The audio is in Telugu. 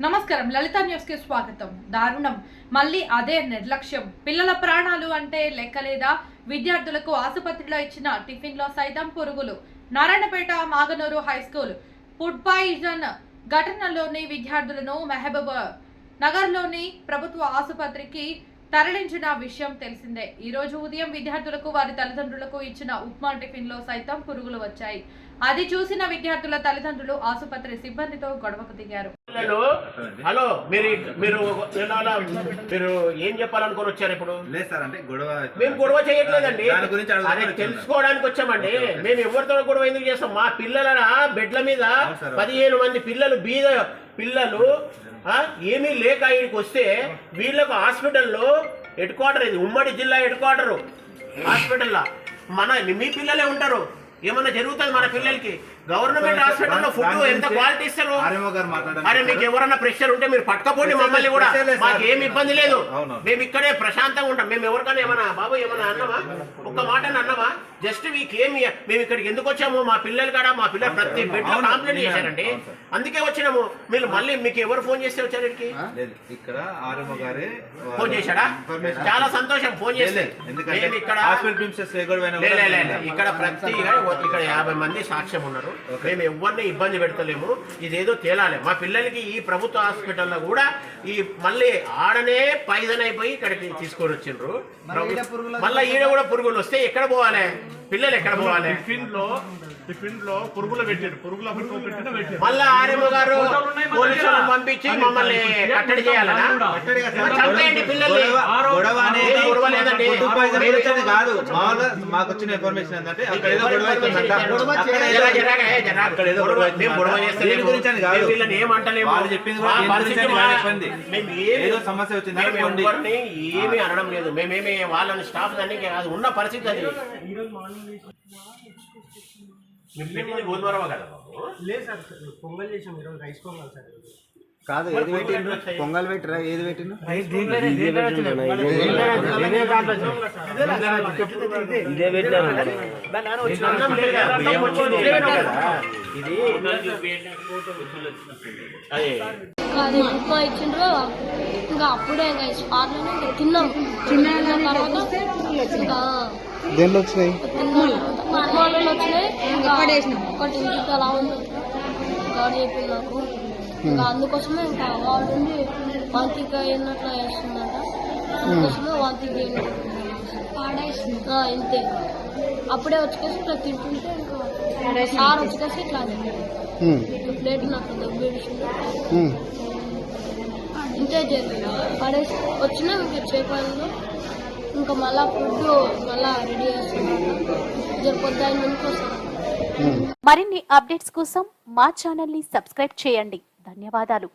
నమస్కారం. లలిత న్యూస్కి స్వాగతం. దారుణం. మళ్ళీ అదే నిర్లక్ష్యం. పిల్లల ప్రాణాలు అంటే లెక్కలేదా? విద్యార్థులకు ఆసుపత్రిలో ఇచ్చిన టిఫిన్లో సైతం పురుగులు. Narayanpet Maganur high school. Food poison ఘటనలోని విద్యార్థులను మెహబూబ్ నగర్లోని ప్రభుత్వ ఆసుపత్రికి తరలించిన విషయం తెలిసిందే. ఈరోజు ఉదయం విద్యార్థులకు వారి తల్లిదండ్రులకు ఇచ్చిన ఉప్మా టిఫిన్లో సైతం పురుగులు వచ్చాయి. అది చూసిన విద్యార్థుల తల్లిదండ్రులు ఆసుపత్రి సిబ్బందితో గొడవకు దిగారు. పిల్లలు హలో మీరు మీరు మీరు ఏం చెప్పాలనుకొని వచ్చారు ఇప్పుడు? లేదు సార్ అంటే గొడవ మేము గొడవ చేయట్లేదండి. దాని గురించి అదే. తెలుసుకోవడానికి వచ్చామండి. మేము ఎవరితో గొడవ ఎందుకు చేస్తాం? మా పిల్లల బెడ్ల మీద. పదిహేను మంది పిల్లలు బీద పిల్లలు ఆ, ఏమీ లేక ఇక్కడికి వస్తే వీళ్ళకు హాస్పిటల్లో హెడ్ క్వార్టర్ ఇది ఉమ్మడి జిల్లా హెడ్ క్వార్టర్ హాస్పిటల్లో. మన మీ పిల్లలే ఉంటారు. ఏమన్నా జరుగుతుంది మన పిల్లలకి? గవర్నమెంట్ హాస్పిటల్లో ఫుడ్ ఎంత క్వాలిటీ ఇస్తారు? అరే మీకు ఎవరన్నా ప్రెషర్ ఉంటే మీరు పట్టుకపోండి మమ్మల్ని కూడా. మాకు ఏమి ఇబ్బంది లేదు. మేము ఇక్కడే ప్రశాంతంగా ఉంటాం. మేము ఎవరికైనా ఏమన్నా బాబు ఏమన్నా అన్నామా? ఒక్క మాట అన్నామా జస్ట్ మీకు ఏమి మేము ఇక్కడికి ఎందుకు వచ్చాము? మా పిల్లలు కాడ? మా పిల్లలు ప్రతి బెడ్లో అవును. కాంప్లైంట్ చేశారండి. అందుకే వచ్చినాము. మీరు మళ్ళీ మీకు ఎవరు ఫోన్ చేస్తే వచ్చారు ఇక్కడికి? లేదు. ఇక్కడ ఆర్ఎంఓ గారే ఫోన్ చేశాడా? చాలా సంతోషం ఫోన్ చేస్తే. ఎందుకంటే ఇక్కడ. ఇక్కడ ప్రతి ఇక్కడ యాభై మంది సాక్ష్యం ఉన్నారు. మేము ఎవరిని ఇబ్బంది పెడతలేము. ఇదేదో తేలాలి. మా పిల్లలకి ఈ ప్రభుత్వ హాస్పిటల్లో కూడా ఈ మళ్ళీ ఆడనే పైజన్ అయిపోయి ఇక్కడికి తీసుకొని వచ్చిండ్రు. మళ్ళీ ఈడ కూడా పురుగులు వస్తే ఎక్కడ పోవాలి? పిల్లలు ఎక్కడ పోవాలి? టిఫిన్లో టిఫిన్లో పురుగులు పెట్టాడు పురుగుల పెట్టిన మళ్ళా ఆర్ఎం గారు పోలీసులను పంపించి మమ్మల్ని కట్టడి చేయాలనా? చంపేయండి పిల్లల్ని. గొడవ- అనేది గొడవ లేదండి. కాదు. మామూలుగా మాకు వచ్చిన ఇన్ఫర్మేషన్ ఏంటంటే అక్కడ ఏదో గొడవ అవుతుందంట. అక్కడ ఏదో గొడవ- గొడవ. దేని గురించి అని కాదు. మేము వీళ్ళని ఏమంటలేము. వాళ్ళు చెప్పింది కూడా మా దేని పరిస్థితి గురించి అని మా- చెప్పింది. మేము ఏమి- ఏదో సమస్య వచ్చింది. ఏమీ అనడం లేదు. మేమేమి వాళ్ళని స్టాఫ్ దాన్ని కాదు ఉన్న పరిస్థితి అది మీరు పెట్టింది గోధుమరవ కదా బాబు లేదు సార్ పొంగల్ చేసాం ఈరోజు రైస్ పొంగల్ సార్ కాదు ఏది పెట్టిండ్రు పొంగల్ పెట్టిరా ఏది పెట్టిండ్రు. ఇది అది ఇచ్చిండ్రు ఇంకా అప్పుడే స్పాట్లోనే తిన్న తర్వాత దేంట్లో వచ్చినాయి? ఇంకా ఉంది అందుకోసమే ఇంకా వాడు ఉండి వాంతిక అయినట్లు వేస్తుందంట. అందుకోసమే వాంతిక ఆ, ఇంతే. అప్పుడే వచ్చేసి ఇట్లా తింటుంటే ఇంకా సార్ వచ్చేసి ఇట్లా ప్లేట్ నాకు ఉమ్. ఇంతే జరిగింది పడేసి వచ్చినా ఇంకా చేపలు ఇంకా మళ్ళా ఫుడ్ మళ్ళా రెడీ చేస్తున్నాను. వస్తాను మరిన్ని అప్డేట్స్ కోసం మా ఛానల్ని సబ్స్క్రైబ్ చేయండి. ధన్యవాదాలు.